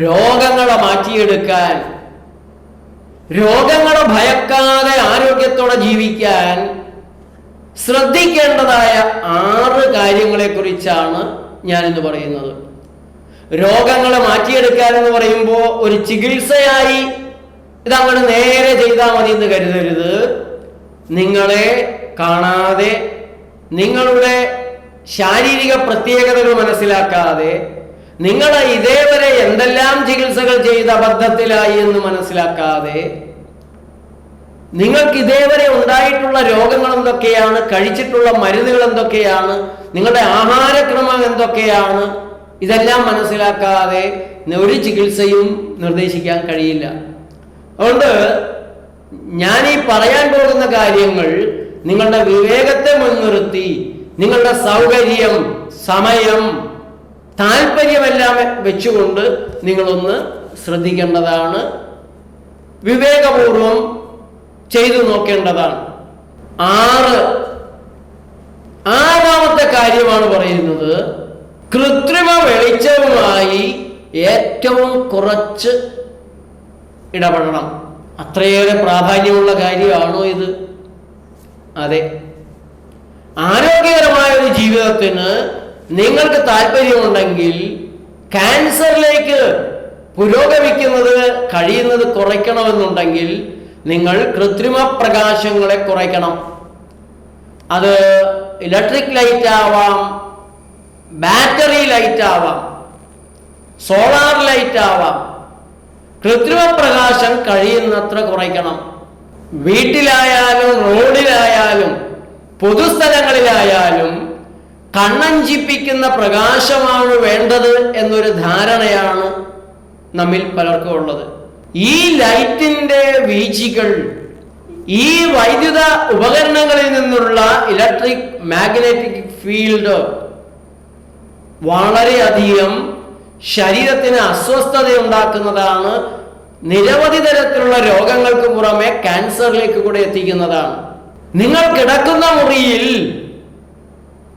രോഗങ്ങളെ മാറ്റിയെടുക്കാൻ രോഗങ്ങളെ ഭയക്കാതെ ആരോഗ്യത്തോടെ ജീവിക്കാൻ ശ്രദ്ധിക്കേണ്ടതായ ആറ് കാര്യങ്ങളെ കുറിച്ചാണ് ഞാനിന്ന് പറയുന്നത്. രോഗങ്ങളെ മാറ്റിയെടുക്കാൻ എന്ന് പറയുമ്പോൾ ഒരു ചികിത്സയായി ഇതങ്ങോട്ട് നേരെ ചെയ്താൽ മതി എന്ന് കരുതരുത്. നിങ്ങളെ കാണാതെ നിങ്ങളുടെ ശാരീരിക പ്രത്യേകതകൾ മനസ്സിലാക്കാതെ നിങ്ങളെ ഇതേവരെ എന്തെല്ലാം ചികിത്സകൾ ചെയ്ത് അബദ്ധത്തിലായി എന്ന് മനസ്സിലാക്കാതെ നിങ്ങൾക്ക് ഇതേവരെ ഉണ്ടായിട്ടുള്ള രോഗങ്ങൾ എന്തൊക്കെയാണ് കഴിച്ചിട്ടുള്ള മരുന്നുകൾ എന്തൊക്കെയാണ് നിങ്ങളുടെ ആഹാരക്രമം എന്തൊക്കെയാണ് ഇതെല്ലാം മനസ്സിലാക്കാതെ ഒരു ചികിത്സയും നിർദ്ദേശിക്കാൻ കഴിയില്ല. അതുകൊണ്ട് ഞാൻ ഈ പറയാൻ പോകുന്ന കാര്യങ്ങൾ നിങ്ങളുടെ വിവേകത്തെ മുൻനിർത്തി നിങ്ങളുടെ സൗകര്യം സമയം താല്പര്യമെല്ലാം വെച്ചുകൊണ്ട് നിങ്ങളൊന്ന് ശ്രദ്ധിക്കേണ്ടതാണ്. വിവേകപൂർവം ചെയ്തു നോക്കേണ്ടതാണ്. ആറ്. ആറാമത്തെ കാര്യമാണ് പറയുന്നത്. കൃത്രിമ വെളിച്ചവുമായി ഏറ്റവും കുറച്ച് ഇടപെടണം. അത്രയേറെ പ്രാധാന്യമുള്ള കാര്യമാണോ ഇത്? അതെ. ആരോഗ്യകരമായ ഒരു ജീവിതത്തിന് നിങ്ങൾക്ക് താല്പര്യമുണ്ടെങ്കിൽ ക്യാൻസറിലേക്ക് പുരോഗമിക്കുന്നത് കഴിയുന്നത് കുറയ്ക്കണമെന്നുണ്ടെങ്കിൽ നിങ്ങൾ കൃത്രിമ പ്രകാശങ്ങളെ കുറയ്ക്കണം. അത് ഇലക്ട്രിക് ലൈറ്റ് ആവാം ബാറ്ററി ലൈറ്റ് ആവാം സോളാർ ലൈറ്റ് ആവാം. കൃത്രിമ പ്രകാശം കഴിയുന്നത്ര കുറയ്ക്കണം. വീട്ടിലായാലും റോഡിലായാലും പൊതുസ്ഥലങ്ങളിലായാലും കണ്ണഞ്ചിപ്പിക്കുന്ന പ്രകാശമാണ് വേണ്ടത് എന്നൊരു ധാരണയാണ് നമ്മിൽ പലർക്കും ഉള്ളത്. ഈ ലൈറ്റിന്റെ വീഴ്ചകൾ ഈ വൈദ്യുത ഉപകരണങ്ങളിൽ നിന്നുള്ള ഇലക്ട്രിക് മാഗ്നറ്റിക് ഫീൽഡ് വളരെയധികം ശരീരത്തിന് അസ്വസ്ഥത ഉണ്ടാക്കുന്നതാണ് നിരവധി തരത്തിലുള്ള രോഗങ്ങൾക്ക് പുറമെ ക്യാൻസറിലേക്ക് കൂടെ എത്തിക്കുന്നതാണ്. നിങ്ങൾ കിടക്കുന്ന മുറിയിൽ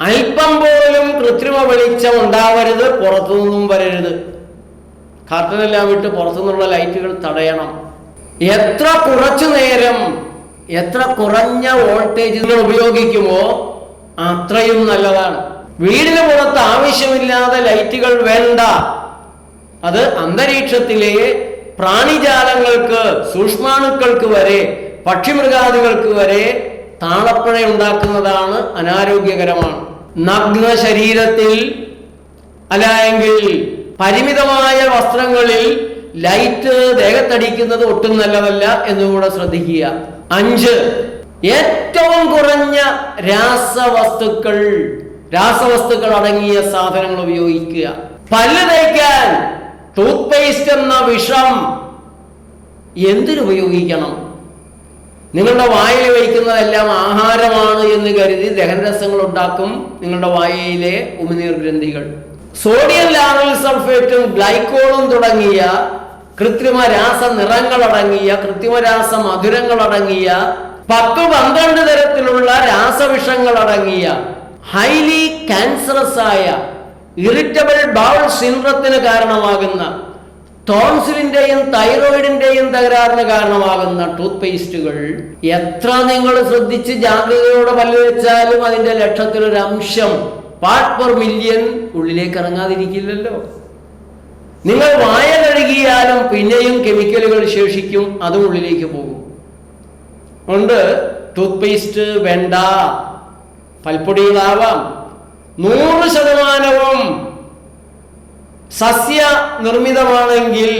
അല്പം പോലും കൃത്രിമ വെളിച്ചം ഉണ്ടാവരുത് പുറത്തുനിന്നും വരരുത്. കർട്ടനെല്ലാം വിട്ട് പുറത്തുനിന്നുള്ള ലൈറ്റുകൾ തടയണം. എത്ര കുറച്ചു നേരം എത്ര കുറഞ്ഞ വോൾട്ടേജ് നിങ്ങൾ ഉപയോഗിക്കുമോ അത്രയും നല്ലതാണ്. വീടിന് പുറത്ത് ആവശ്യമില്ലാതെ ലൈറ്റുകൾ വേണ്ട. അത് അന്തരീക്ഷത്തിലെ പ്രാണിജാലങ്ങൾക്ക് സൂക്ഷ്മാണുക്കൾക്ക് വരെ പക്ഷിമൃഗാദികൾക്ക് വരെ താളപ്പഴ ഉണ്ടാക്കുന്നതാണ് അനാരോഗ്യകരമാണ്. നഗ്ന ശരീരത്തിൽ അല്ലായെങ്കിൽ പരിമിതമായ വസ്ത്രങ്ങളിൽ ലൈറ്റ് ദേഹത്തടിക്കുന്നത് ഒട്ടും നല്ലതല്ല എന്നുകൂടെ ശ്രദ്ധിക്കുക. അഞ്ച് ഏറ്റവും കുറഞ്ഞ രാസവസ്തുക്കൾ രാസവസ്തുക്കൾ അടങ്ങിയ സാധനങ്ങൾ ഉപയോഗിക്കുക. പല്ല് തേക്കാൻ ടൂത്ത് പേസ്റ്റ് എന്ന വിഷം എന്തിനുപയോഗിക്കണം നിങ്ങളുടെ വായിൽ വയ്ക്കുന്നതെല്ലാം ആഹാരമാണ് എന്ന് കരുതി ദഹനരസങ്ങൾ ഉണ്ടാക്കും നിങ്ങളുടെ വായയിലെ ഉമിനീർ ഗ്രന്ഥികൾ. സോഡിയം ലാറൽ സൾഫേറ്റും ഗ്ലൈക്കോളും തുടങ്ങിയ കൃത്രിമ രാസ നിറങ്ങളടങ്ങിയ കൃത്രിമ രാസ മധുരങ്ങളടങ്ങിയ പത്ത് പന്ത്രണ്ട് തരത്തിലുള്ള രാസവിഷങ്ങളടങ്ങിയ ഹൈലി ക്യാൻസറസ് ആയ ഇറിറ്റബിൾ ബൗൾ സിൻഡ്രത്തിന് കാരണമാകുന്ന ടോൺസിലിന്റെയും തൈറോയിഡിന്റെയും തകരാറിന് കാരണമാകുന്ന ടൂത്ത് പേസ്റ്റുകൾ എത്ര നിങ്ങൾ ശ്രദ്ധിച്ച് ജാഗ്രതയോടെ പല്ല് വെച്ചാലും അതിന്റെ ലക്ഷത്തിലൊരു അംശം പാർട്ട് പെർ മില്യൺ ഉള്ളിലേക്ക് ഇറങ്ങാതിരിക്കില്ലല്ലോ. നിങ്ങൾ വായ കഴുകിയാലും പിന്നെയും കെമിക്കലുകൾ ശേഷിക്കും അതും ഉള്ളിലേക്ക് പോകും. ഉണ്ട് ടൂത്ത് പേസ്റ്റ് വേണ്ട. പൽപ്പൊടികളാവാം. നൂറ് ശതമാനവും സസ്യ നിർമ്മിതമാണെങ്കിൽ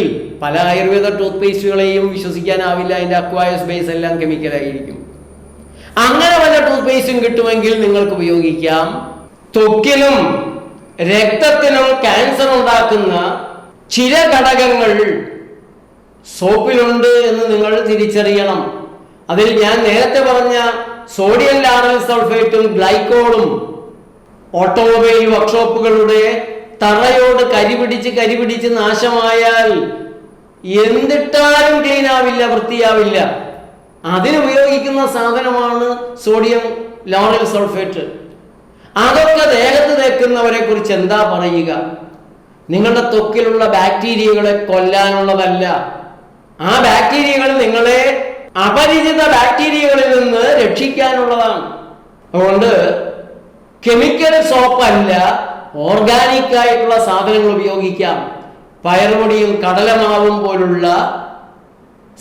പല ആയുർവേദ ടൂത്ത് പേസ്റ്റുകളെയും വിശ്വസിക്കാനാവില്ല. അതിന്റെ അക്വായസ് ബേസ് എല്ലാം കെമിക്കലായിരിക്കും അങ്ങനെ വല്ല ടൂത്ത് പേസ്റ്റും കിട്ടുമെങ്കിൽ നിങ്ങൾക്ക് ഉപയോഗിക്കാം. തൊക്കിലും രക്തത്തിനും ക്യാൻസർ ഉണ്ടാക്കുന്ന ചില ഘടകങ്ങൾ സോപ്പിലുണ്ട് എന്ന് നിങ്ങൾ തിരിച്ചറിയണം. അതിൽ ഞാൻ നേരത്തെ പറഞ്ഞ സോഡിയം ലാറൽ സൾഫേറ്റും ഗ്ലൈക്കോളും ഓട്ടോമൊബൈൽ വർക്ക്ഷോപ്പുകളുടെ തറയോട് കരിപിടിച്ച് കരിപിടിച്ച് നാശമായാൽ എന്തിട്ടാലും ക്ലീൻ ആവില്ല വൃത്തിയാവില്ല. അതിനുപയോഗിക്കുന്ന സാധനമാണ് സോഡിയം ലോറൽ സൾഫേറ്റ് അതൊക്കെ ദേഹത്ത് തേക്കുന്നവരെ കുറിച്ച് എന്താ പറയുക? നിങ്ങളുടെ ത്വക്കിലുള്ള ബാക്ടീരിയകളെ കൊല്ലാനുള്ളതല്ല. ആ ബാക്ടീരിയകൾ നിങ്ങളെ അപരിചിത ബാക്ടീരിയകളിൽ നിന്ന് രക്ഷിക്കാനുള്ളതാണ്. അതുകൊണ്ട് കെമിക്കൽ സോപ്പല്ല ഓർഗാനിക് ആയിട്ടുള്ള സാധനങ്ങൾ ഉപയോഗിക്കാം. പയറുപൊടിയും കടലമാവും പോലുള്ള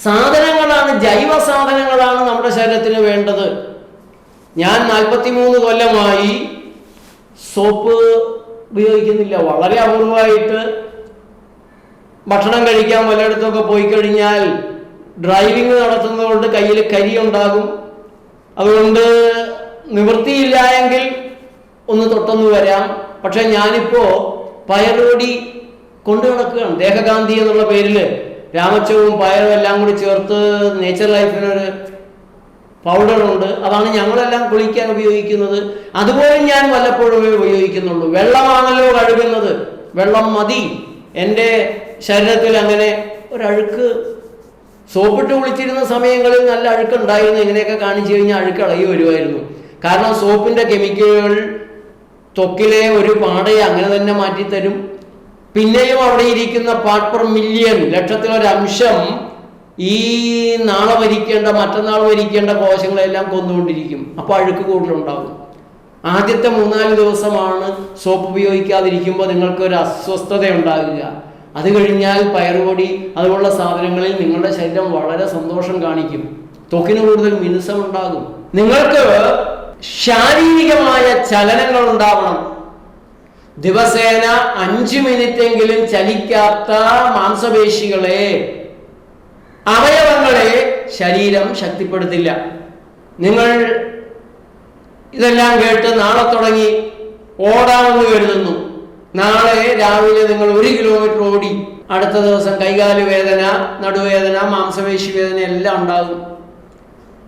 സാധനങ്ങളാണ് ജൈവ സാധനങ്ങളാണ് നമ്മുടെ ശരീരത്തിന് വേണ്ടത്. ഞാൻ നാൽപ്പത്തിമൂന്ന് കൊല്ലമായി സോപ്പ് ഉപയോഗിക്കുന്നില്ല. വളരെ അപൂർവമായിട്ട് ഭക്ഷണം കഴിക്കാൻ വല്ലയിടത്തൊക്കെ പോയി കഴിഞ്ഞാൽ ഡ്രൈവിംഗ് നടത്തുന്നതുകൊണ്ട് കയ്യിൽ കരി ഉണ്ടാകും. അതുകൊണ്ട് നിവൃത്തിയില്ല എങ്കിൽ ഒന്ന് തൊട്ടൊന്ന് വരാം. പക്ഷെ ഞാനിപ്പോ പയറുപൊടി കൊണ്ടു നടക്കുകയാണ്. ദേഹഗാന്ധി എന്നുള്ള പേരിൽ രാമച്ചവും പയറും എല്ലാം കൂടി ചേർത്ത് നേച്ചർ ലൈഫിനൊരു പൗഡറുണ്ട് അതാണ് ഞങ്ങളെല്ലാം കുളിക്കാൻ ഉപയോഗിക്കുന്നത്. അതുപോലെ ഞാൻ വല്ലപ്പോഴും ഉപയോഗിക്കുന്നുള്ളൂ. വെള്ളമാണല്ലോ കഴുകുന്നത്. വെള്ളം മതി. എന്റെ ശരീരത്തിൽ അങ്ങനെ ഒരഴുക്ക് സോപ്പിട്ട് കുളിച്ചിരുന്ന സമയങ്ങളിൽ നല്ല അഴുക്ക് അഴുക്കുണ്ടായിരുന്നു. ഇങ്ങനെയൊക്കെ കാണിച്ചു കഴിഞ്ഞാൽ അഴുക്ക് ഇളകി വരുമായിരുന്നു. കാരണം സോപ്പിന്റെ കെമിക്കലുകൾ ത്വക്കിലെ ഒരു പാടയെ അങ്ങനെ തന്നെ മാറ്റിത്തരും. പിന്നെയും അവിടെ ഇരിക്കുന്ന പാർട്ട് പെർ മില്യൺ ലക്ഷത്തിലൊരംശം ഈ നാളെ വരിക്കേണ്ട മറ്റന്നാൾ വരിക്കേണ്ട കോശങ്ങളെല്ലാം കൊന്നുകൊണ്ടിരിക്കും. അപ്പോൾ അഴുക്ക് കൂടുതലുണ്ടാകും ആദ്യത്തെ മൂന്നാൽ ദിവസമാണ് സോപ്പ് ഉപയോഗിക്കാതിരിക്കുമ്പോൾ നിങ്ങൾക്ക് ഒരു അസ്വസ്ഥത ഉണ്ടാകുക അത് കഴിഞ്ഞാൽ പയറുപൊടി അതുപോലുള്ള സാധനങ്ങളിൽ നിങ്ങളുടെ ശരീരം വളരെ സന്തോഷം കാണിക്കും. ത്വക്കിന് കൂടുതൽ മിനുസം ഉണ്ടാകും നിങ്ങൾക്ക് ശാരീരികമായ ചലനങ്ങൾ ഉണ്ടാവണം ദിവസേന അഞ്ചു മിനിറ്റെങ്കിലും ചലിക്കാത്ത മാംസപേശികളെ അവയവങ്ങളെ ശരീരം ശക്തിപ്പെടുത്തില്ല. നിങ്ങൾ ഇതെല്ലാം കേട്ട് നാളെ തുടങ്ങി ഓടാമെന്ന് കരുതുന്നു. നാളെ രാവിലെ നിങ്ങൾ ഒരു കിലോമീറ്റർ ഓടി അടുത്ത ദിവസം കൈകാൽ വേദന നടുവേദന മാംസപേശി വേദന എല്ലാം ഉണ്ടാകും.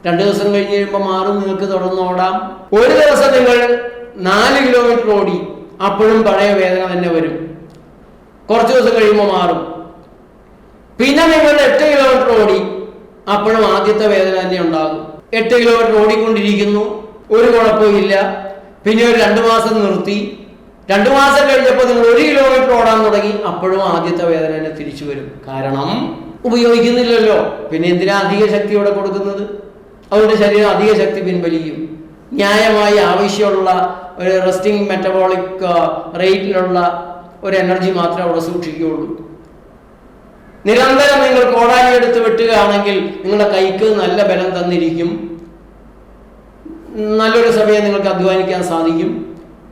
രണ്ടു ദിവസം കഴിഞ്ഞ് കഴിയുമ്പോൾ മാറും നിങ്ങൾക്ക് തുടർന്ന് ഓടാം. ഒരു ദിവസം നിങ്ങൾ നാല് കിലോമീറ്റർ ഓടി അപ്പോഴും പഴയ വേദന തന്നെ വരും. കുറച്ച് ദിവസം കഴിയുമ്പോൾ മാറും. പിന്നെ നിങ്ങൾ എട്ട് കിലോമീറ്റർ ഓടി അപ്പോഴും ആദ്യത്തെ വേദന തന്നെ ഉണ്ടാകും. എട്ട് കിലോമീറ്റർ ഓടിക്കൊണ്ടിരിക്കുന്നു ഒരു കുഴപ്പമില്ല പിന്നെ ഒരു രണ്ട് മാസം നിർത്തി. രണ്ടു മാസം കഴിഞ്ഞപ്പോൾ നിങ്ങൾ ഒരു കിലോമീറ്റർ ഓടാൻ തുടങ്ങി അപ്പോഴും ആദ്യത്തെ വേദന തന്നെ തിരിച്ചു വരും. കാരണം ഉപയോഗിക്കുന്നില്ലല്ലോ. പിന്നെ എന്തിനാ അധിക ശക്തി ഇവിടെ കൊടുക്കുന്നത്? അതുകൊണ്ട് ശരീരം അധിക ശക്തി പിൻവലിക്കും ന്യായമായി ആവശ്യമുള്ള ഒരു റെസ്റ്റിംഗ് മെറ്റബോളിക് റേറ്റിലുള്ള ഒരു എനർജി മാത്രമേ അവിടെ സൂക്ഷിക്കുകയുള്ളൂ. നിരന്തരം നിങ്ങൾ കോടാലി എടുത്ത് വെട്ടുകയാണെങ്കിൽ നിങ്ങളുടെ കൈക്ക് നല്ല ബലം തന്നിരിക്കും. നല്ലൊരു സമയം നിങ്ങൾക്ക് അധ്വാനിക്കാൻ സാധിക്കും.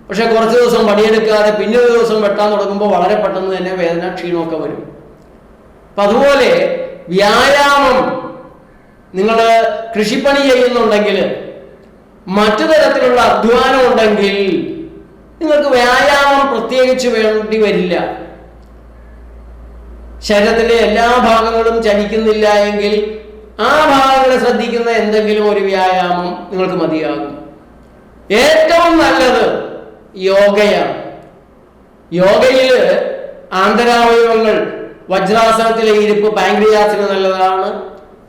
പക്ഷെ കുറച്ച് ദിവസം പണിയെടുക്കാതെ പിന്നെ ഒരു ദിവസം വെട്ടാൻ തുടങ്ങുമ്പോൾ വളരെ പെട്ടെന്ന് തന്നെ വേദന ക്ഷീണമൊക്കെ വരും. അപ്പൊ അതുപോലെ വ്യായാമം നിങ്ങൾ കൃഷിപ്പണി ചെയ്യുന്നുണ്ടെങ്കിൽ മറ്റു തരത്തിലുള്ള അധ്വാനം ഉണ്ടെങ്കിൽ നിങ്ങൾക്ക് വ്യായാമം പ്രത്യേകിച്ച് വേണ്ടി വരില്ല. ശരീരത്തിലെ എല്ലാ ഭാഗങ്ങളും ചലിക്കുന്നില്ല എങ്കിൽ ആ ഭാഗങ്ങളെ ശ്രദ്ധിക്കുന്ന എന്തെങ്കിലും ഒരു വ്യായാമം നിങ്ങൾക്ക് മതിയാകും. ഏറ്റവും നല്ലത് യോഗയാണ്. യോഗയിൽ ആന്തരാവയവങ്ങൾ വജ്രാസനത്തിലെ ഇരിപ്പ് പാങ്ക്രിയാസിന് നല്ലതാണ്.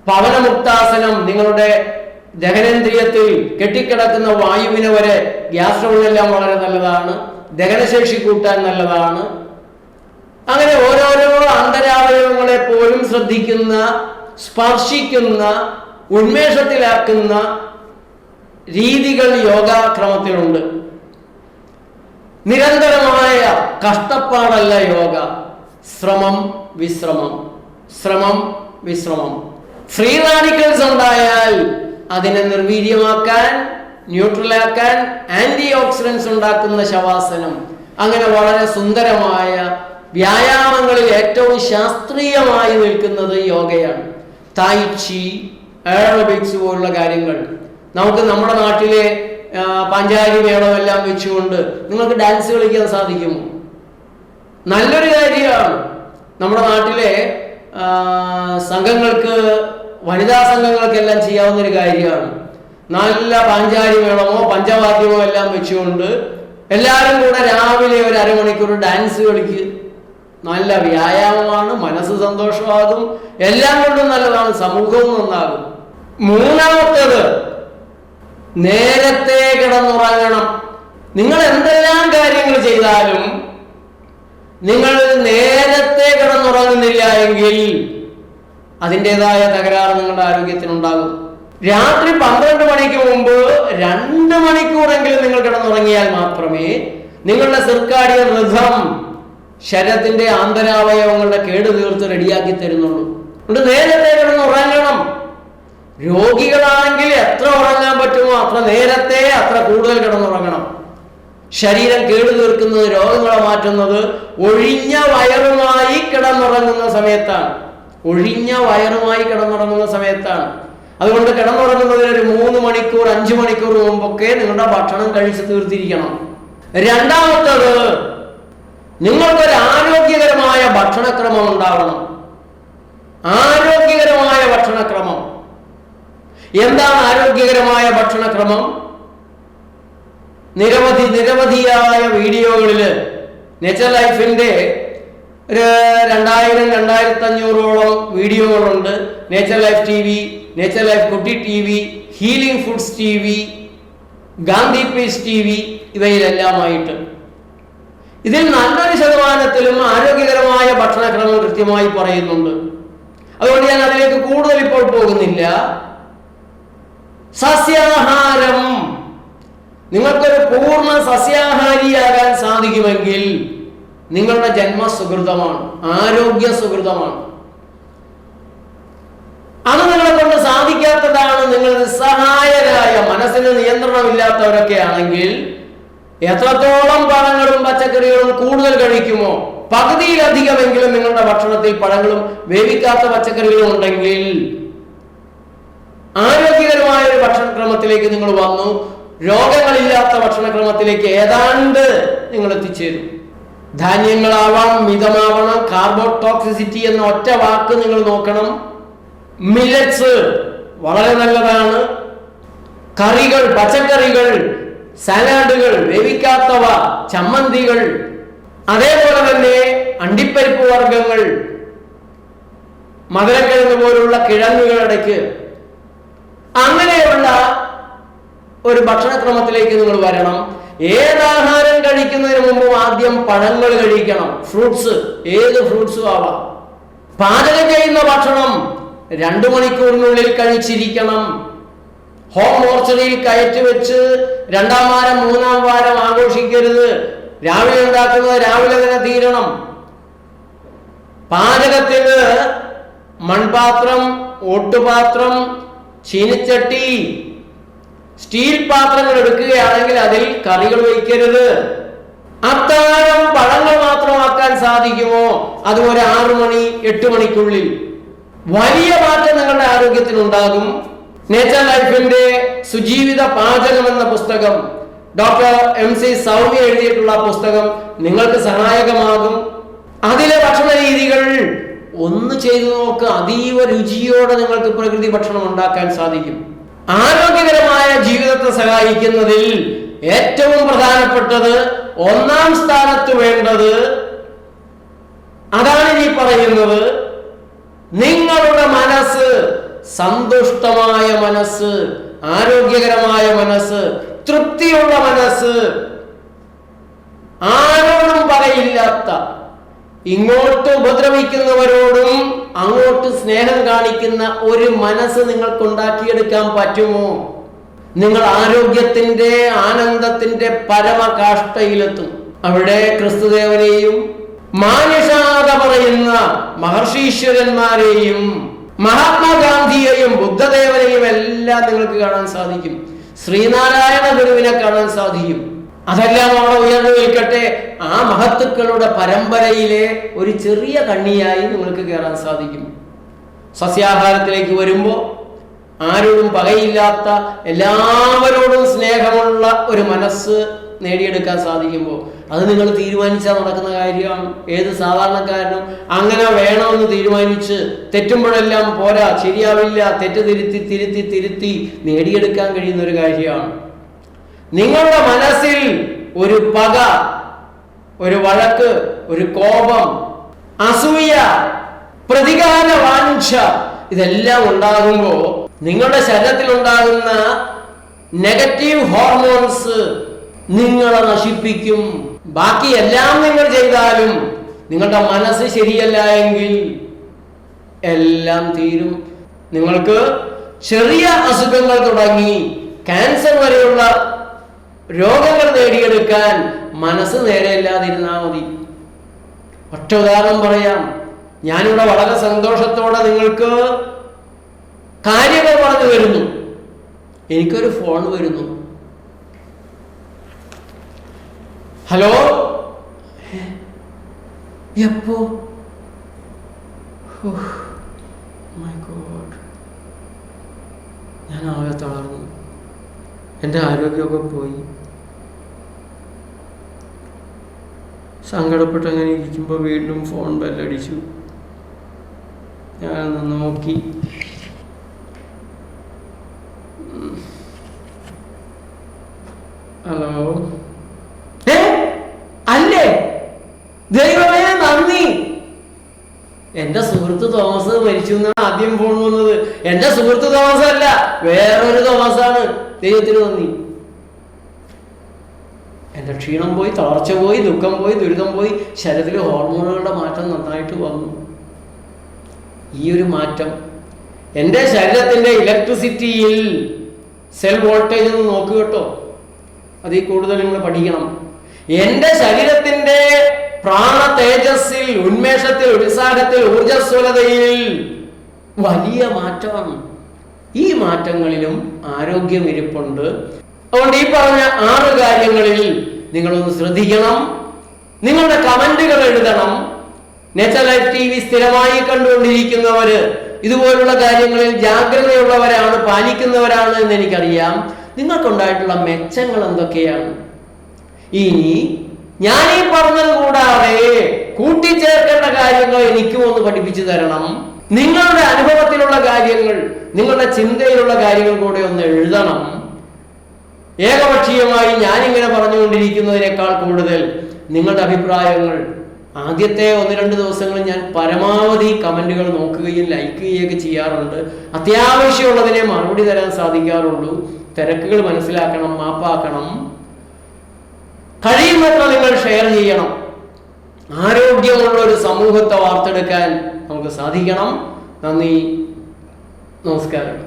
പവനമുക്താസനം നിങ്ങളുടെ ദഹനേന്ദ്രിയത്തിൽ കെട്ടിക്കിടക്കുന്ന വായുവിനെ വരെ ഗ്യാസ്ട്രോളെല്ലാം വളരെ നല്ലതാണ്. ദഹനശേഷി കൂട്ടാൻ നല്ലതാണ്. അങ്ങനെ ഓരോരോ അന്തരാവയവങ്ങളെ പോലും ശ്രദ്ധിക്കുന്ന സ്പർശിക്കുന്ന ഉന്മേഷത്തിലാക്കുന്ന രീതികൾ യോഗാക്രമത്തിലുണ്ട്. നിരന്തരമായ കഷ്ടപ്പാടല്ല യോഗ. ശ്രമം വിശ്രമം. ശ്രമം വിശ്രമം. ഫ്രീ റാഡിക്കൽസ് ഉണ്ടായാൽ അതിനെ നിർവീര്യമാക്കാൻ ന്യൂട്രലാക്കാൻ ആന്റി ഓക്സിഡൻസ് ഉണ്ടാക്കുന്ന ശവാസനം. അങ്ങനെ വളരെ സുന്ദരമായ വ്യായാമങ്ങളിൽ ഏറ്റവും ശാസ്ത്രീയമായി നിൽക്കുന്നത് യോഗയാണ്. തായ്ചി എയറോബിക്സ് പോലുള്ള കാര്യങ്ങൾ. നമുക്ക് നമ്മുടെ നാട്ടിലെ പഞ്ചാരി മേളമെല്ലാം വെച്ചുകൊണ്ട് നിങ്ങൾക്ക് ഡാൻസ് കളിക്കാൻ സാധിക്കുമോ? നല്ലൊരു കാര്യമാണ്. നമ്മുടെ നാട്ടിലെ സംഘങ്ങൾക്ക് വനിതാ സംഘങ്ങൾക്കെല്ലാം ചെയ്യാവുന്ന ഒരു കാര്യമാണ്. നല്ല പാഞ്ചാലി മേളമോ പഞ്ചവാദ്യമോ എല്ലാം വെച്ചുകൊണ്ട് എല്ലാവരും കൂടെ രാവിലെ ഒരു അരമണിക്കൂർ ഡാൻസ് കളിക്ക്. നല്ല വ്യായാമമാണ് മനസ്സ് സന്തോഷമാകും എല്ലാം കൊണ്ടും നല്ലതാണ് സമൂഹവും നന്നാകും. മൂന്നാമത്തേത് നേരത്തെ കിടന്നുറങ്ങണം. നിങ്ങൾ എന്തെല്ലാം കാര്യങ്ങൾ ചെയ്താലും നിങ്ങൾ നേരത്തെ കിടന്നുറങ്ങുന്നില്ല എങ്കിൽ അതിന്റെതായ തകരാറ് നിങ്ങളുടെ ആരോഗ്യത്തിനുണ്ടാകും രാത്രി പന്ത്രണ്ട് മണിക്ക് മുമ്പ് രണ്ട് മണിക്കൂറെങ്കിലും നിങ്ങൾ കിടന്നുറങ്ങിയാൽ മാത്രമേ നിങ്ങളുടെ സർക്കാരിയ റിഥം ശരീരത്തിന്റെ ആന്തരാവയവങ്ങളുടെ കേട് തീർത്ത് റെഡിയാക്കി തരുന്നുള്ളൂ. അതുകൊണ്ട് നേരത്തെ കിടന്നുറങ്ങണം. രോഗികളാണെങ്കിൽ എത്ര ഉറങ്ങാൻ പറ്റുമോ അത്ര നേരത്തെ അത്ര കൂടുതൽ കിടന്നുറങ്ങണം. ശരീരം കേടു തീർക്കുന്നത് രോഗങ്ങളെ മാറ്റുന്നത് ഒഴിഞ്ഞ വയറുമായി കിടന്നുറങ്ങുന്ന സമയത്താണ്. ഒഴിഞ്ഞ വയറുമായി കിടന്നുറങ്ങുന്ന സമയത്താണ്. അതുകൊണ്ട് കിടന്നുറങ്ങുന്നതിന് ഒരു മൂന്ന് മണിക്കൂർ അഞ്ചു മണിക്കൂർ മുമ്പൊക്കെ നിങ്ങളുടെ ഭക്ഷണം കഴിച്ചു തീർത്തിരിക്കണം. രണ്ടാമത്തത് നിങ്ങൾക്കൊരു ആരോഗ്യകരമായ ഭക്ഷണക്രമം ഉണ്ടാവണം. ആരോഗ്യകരമായ ഭക്ഷണക്രമം. എന്താണ് ആരോഗ്യകരമായ ഭക്ഷണക്രമം? നിരവധി നിരവധിയായ വീഡിയോകളിൽ നേച്ചർ ലൈഫിന്റെ ഒരു രണ്ടായിരം രണ്ടായിരത്തി അഞ്ഞൂറോളം വീഡിയോകളുണ്ട്. Nature life T V nature life കുട്ടി T V healing foods T V Gandhi peace T V ഇവയിലെല്ലാമായിട്ട്. ഇതിൽ നല്ലൊരു ശതമാനത്തിലും ആരോഗ്യകരമായ ഭക്ഷണക്രമം കൃത്യമായി പറയുന്നുണ്ട്. അതുകൊണ്ട് ഞാൻ അതിലേക്ക് കൂടുതൽ ഇപ്പോൾ പോകുന്നില്ല. സസ്യാഹാരം നിങ്ങൾക്കൊരു പൂർണ സസ്യാഹാരിയാകാൻ സാധിക്കുമെങ്കിൽ നിങ്ങളുടെ ജന്മ സുഹൃതമാണ് ആരോഗ്യ സുഹൃതമാണ് അത് നിങ്ങളെ കൊണ്ട് സാധിക്കാത്തതാണ് നിങ്ങൾ നിസ്സഹായരായ മനസ്സിന് നിയന്ത്രണമില്ലാത്തവരൊക്കെ ആണെങ്കിൽ എത്രത്തോളം പഴങ്ങളും പച്ചക്കറികളും കൂടുതൽ കഴിക്കുമോ പകുതിയിലധികമെങ്കിലും നിങ്ങളുടെ ഭക്ഷണത്തിൽ പഴങ്ങളും വേവിക്കാത്ത പച്ചക്കറികളും ഉണ്ടെങ്കിൽ ആരോഗ്യകരമായ ഒരു ഭക്ഷണക്രമത്തിലേക്ക് നിങ്ങൾ വന്നു രോഗങ്ങളില്ലാത്ത ഭക്ഷണക്രമത്തിലേക്ക് ഏതാണ്ട് നിങ്ങൾ എത്തിച്ചേരും ധാന്യങ്ങളാവാം മിതമാവണം കാർബോ കാർബോടോക്സിസിറ്റി എന്ന ഒറ്റ വാക്ക് നിങ്ങൾ നോക്കണം. മില്ലറ്റ്സ് വളരെ നല്ലതാണ്. കറികൾ പച്ചക്കറികൾ സലാഡുകൾ വേവിക്കാത്തവ ചമ്മന്തികൾ അതേപോലെ തന്നെ അണ്ടിപ്പരിപ്പ് വർഗങ്ങൾ മധുരക്കിഴങ്ങ് പോലുള്ള കിഴങ്ങുകളടയ്ക്ക് അങ്ങനെയുള്ള ഒരു ഭക്ഷണക്രമത്തിലേക്ക് നിങ്ങൾ വരണം. ഏതാഹാരം കഴിക്കുന്നതിന് മുമ്പ് ആദ്യം പഴങ്ങൾ കഴിക്കണം. ഫ്രൂട്ട്സ് ഏത് ഫ്രൂട്ട്സും ആവാം പാചകം ചെയ്യുന്ന ഭക്ഷണം രണ്ടു മണിക്കൂറിനുള്ളിൽ കഴിച്ചിരിക്കണം. ഹോം മോർച്ചറിയിൽ കയറ്റി വെച്ച് രണ്ടാം വാരം മൂന്നാം വാരം ആഘോഷിക്കരുത്. രാവിലെ ഉണ്ടാക്കുന്നത് രാവിലെ തന്നെ തീരണം. പാചകത്തിന് മൺപാത്രം ഓട്ടുപാത്രം ചീനിച്ചട്ടി സ്റ്റീൽ പാത്രങ്ങൾ എടുക്കുകയാണെങ്കിൽ അതിൽ കറികൾ വയ്ക്കരുത്. അത്താഴം പഴങ്ങൾ മാത്രമാക്കാൻ സാധിക്കുമോ? അത് ഒരു ആറു മണി എട്ട് മണിക്കുള്ളിൽ. വലിയ മാറ്റം നിങ്ങളുടെ ആരോഗ്യത്തിനുണ്ടാകും നേച്ചർ ലൈഫിന്റെ സുജീവിത പാചകം എന്ന പുസ്തകം ഡോക്ടർ എം സി സൗമ്യ എഴുതിയിട്ടുള്ള പുസ്തകം നിങ്ങൾക്ക് സഹായകമാകും. അതിലെ ഭക്ഷണ രീതികൾ ഒന്ന് ചെയ്തു നോക്ക് അതീവ രുചിയോടെ നിങ്ങൾക്ക് പ്രകൃതി ഭക്ഷണം ഉണ്ടാക്കാൻ സാധിക്കും. ആരോഗ്യകരമായ ജീവിതത്തെ സഹായിക്കുന്നതിൽ ഏറ്റവും പ്രധാനപ്പെട്ടത് ഒന്നാം സ്ഥാനത്ത് വേണ്ടത് അതാണ് ഈ പറയുന്നത്. നിങ്ങളുടെ മനസ്സ് സന്തുഷ്ടമായ മനസ്സ് ആരോഗ്യകരമായ മനസ്സ് തൃപ്തിയുള്ള മനസ്സ് ആരോടും പറയില്ലാത്ത ഇങ്ങോട്ട് ഉപദ്രവിക്കുന്നവരോടും അങ്ങോട്ട് സ്നേഹം കാണിക്കുന്ന ഒരു മനസ്സ് നിങ്ങൾക്ക് ഉണ്ടാക്കിയെടുക്കാൻ പറ്റുമോ? നിങ്ങൾ ആരോഗ്യത്തിന്റെ ആനന്ദത്തിന്റെ പരമകാഷ്ഠയിലെത്തും. അവിടെ ക്രിസ്തുദേവനെയും മാനുഷാത പറയുന്ന മഹർഷീശ്വരന്മാരെയും മഹാത്മാഗാന്ധിയെയും ബുദ്ധദേവനെയും എല്ലാം നിങ്ങൾക്ക് കാണാൻ സാധിക്കും. ശ്രീനാരായണ ഗുരുവിനെ കാണാൻ സാധിക്കും. അതെല്ലാം അവിടെ ഉയർന്നു നിൽക്കട്ടെ. ആ മഹത്തുക്കളുടെ പരമ്പരയിലെ ഒരു ചെറിയ കണ്ണിയായി നിങ്ങൾക്ക് കയറാൻ സാധിക്കും. സസ്യാഹാരത്തിലേക്ക് വരുമ്പോൾ ആരോടും പകയില്ലാത്ത എല്ലാവരോടും സ്നേഹമുള്ള ഒരു മനസ്സ് നേടിയെടുക്കാൻ സാധിക്കുമ്പോൾ അത് നിങ്ങൾ തീരുമാനിച്ചാൽ നടക്കുന്ന കാര്യമാണ്. ഏത് സാധാരണക്കാരനും അങ്ങനെ വേണമെന്ന് തീരുമാനിച്ച് തെറ്റുമ്പോഴെല്ലാം പോരാ ശരിയാവില്ല തെറ്റ് തിരുത്തി തിരുത്തി തിരുത്തി നേടിയെടുക്കാൻ കഴിയുന്ന ഒരു കാര്യമാണ്. നിങ്ങളുടെ മനസ്സിൽ ഒരു പക ഒരു വഴക്ക് ഒരു കോപം അസൂയ പ്രതികാര വാഞ്ച ഇതെല്ലാം ഉണ്ടാകുമ്പോൾ നിങ്ങളുടെ ശരീരത്തിൽ ഉണ്ടാകുന്ന നെഗറ്റീവ് ഹോർമോൺസ് നിങ്ങളെ നശിപ്പിക്കും. ബാക്കി എല്ലാം നിങ്ങൾ ചെയ്താലും നിങ്ങളുടെ മനസ്സ് ശരിയല്ല എങ്കിൽ എല്ലാം തീരും. നിങ്ങൾക്ക് ചെറിയ അസുഖങ്ങൾ തുടങ്ങി ക്യാൻസർ വരെയുള്ള രോഗങ്ങൾ നേടിയെടുക്കാൻ മനസ്സ് നേരെയല്ലാതിരുന്നാൽ മതി. ഒറ്റ ഉദാഹരണം പറയാം. ഞാനിവിടെ വളരെ സന്തോഷത്തോടെ നിങ്ങൾക്ക് കാര്യങ്ങൾ പറഞ്ഞു വരുന്നു എനിക്കൊരു ഫോൺ വരുന്നു. ഹലോ? എപ്പോ? മൈ ഗോഡ് ഞാൻ ആകെ തളർന്നു. എന്റെ ആരോഗ്യമൊക്കെ പോയി. സങ്കടപ്പെട്ട് അങ്ങനെ ഇരിക്കുമ്പോൾ വീണ്ടും ഫോൺ ബെല്ലടിച്ചു ഞാനൊന്ന് നോക്കി. ഹലോ? അല്ലേ? ദൈവമേ നന്ദി. എന്റെ സുഹൃത്ത് തോമസ് മരിച്ചു എന്നാണ് ആദ്യം ഫോൺ വന്നത്. എന്റെ സുഹൃത്ത് തോമസ് അല്ല വേറൊരു തോമസാണ്. ദൈവത്തിന് നന്ദി. എന്റെ ക്ഷീണം പോയി തളർച്ച പോയി ദുഃഖം പോയി ദുരിതം പോയി ശരീരത്തിലെ ഹോർമോണുകളുടെ മാറ്റം നന്നായിട്ട് വന്നു. ഈ ഒരു മാറ്റം. എന്റെ ശരീരത്തിന്റെ ഇലക്ട്രിസിറ്റിയിൽ സെൽ വോൾട്ടേജ് ഒന്ന് നോക്കുക കേട്ടോ. അതിൽ കൂടുതൽ നിങ്ങൾ പഠിക്കണം. എന്റെ ശരീരത്തിന്റെ പ്രാണ തേജസ്സിൽ ഉന്മേഷത്തിൽ ഉത്സാഹത്തിൽ ഊർജസ്വലതയിൽ വലിയ മാറ്റമാണ് ഈ മാറ്റങ്ങളിലും ആരോഗ്യം ഇരിപ്പുണ്ട്. അതുകൊണ്ട് ഈ പറഞ്ഞ ആറ് കാര്യങ്ങളിൽ നിങ്ങളൊന്ന് ശ്രദ്ധിക്കണം. നിങ്ങളുടെ കമന്റുകൾ എഴുതണം. നേച്ചർ ലൈഫ് ടി വി സ്ഥിരമായി കണ്ടുകൊണ്ടിരിക്കുന്നവര് ഇതുപോലുള്ള കാര്യങ്ങളിൽ ജാഗ്രതയുള്ളവരാണ് പാലിക്കുന്നവരാണ് എന്ന് എനിക്കറിയാം. നിങ്ങൾക്കുണ്ടായിട്ടുള്ള മെച്ചങ്ങൾ എന്തൊക്കെയാണ്? ഇനി ഞാൻ ഈ പറഞ്ഞത് കൂടാതെ കൂട്ടിച്ചേർക്കേണ്ട കാര്യങ്ങൾ എനിക്കും ഒന്ന് പഠിപ്പിച്ചു തരണം. നിങ്ങളുടെ അനുഭവത്തിലുള്ള കാര്യങ്ങൾ നിങ്ങളുടെ ചിന്തയിലുള്ള കാര്യങ്ങൾ കൂടെ ഒന്ന് എഴുതണം. ഏകപക്ഷീയമായി ഞാനിങ്ങനെ പറഞ്ഞുകൊണ്ടിരിക്കുന്നതിനേക്കാൾ കൂടുതൽ നിങ്ങളുടെ അഭിപ്രായങ്ങൾ ആദ്യത്തെ ഒന്ന് രണ്ട് ദിവസങ്ങൾ ഞാൻ പരമാവധി കമന്റുകൾ നോക്കുകയും ലൈക്ക് ചെയ്യുകയൊക്കെ ചെയ്യാറുണ്ട്. അത്യാവശ്യമുള്ളതിനെ മറുപടി തരാൻ സാധിക്കാറുള്ളൂ. തിരക്കുകൾ മനസ്സിലാക്കണം മാപ്പാക്കണം. കഴിയുന്നത്ര നിങ്ങൾ ഷെയർ ചെയ്യണം. ആരോഗ്യമുള്ള ഒരു സമൂഹത്തെ വാർത്തെടുക്കാൻ നമുക്ക് സാധിക്കണം. നന്ദി. നമസ്കാരം.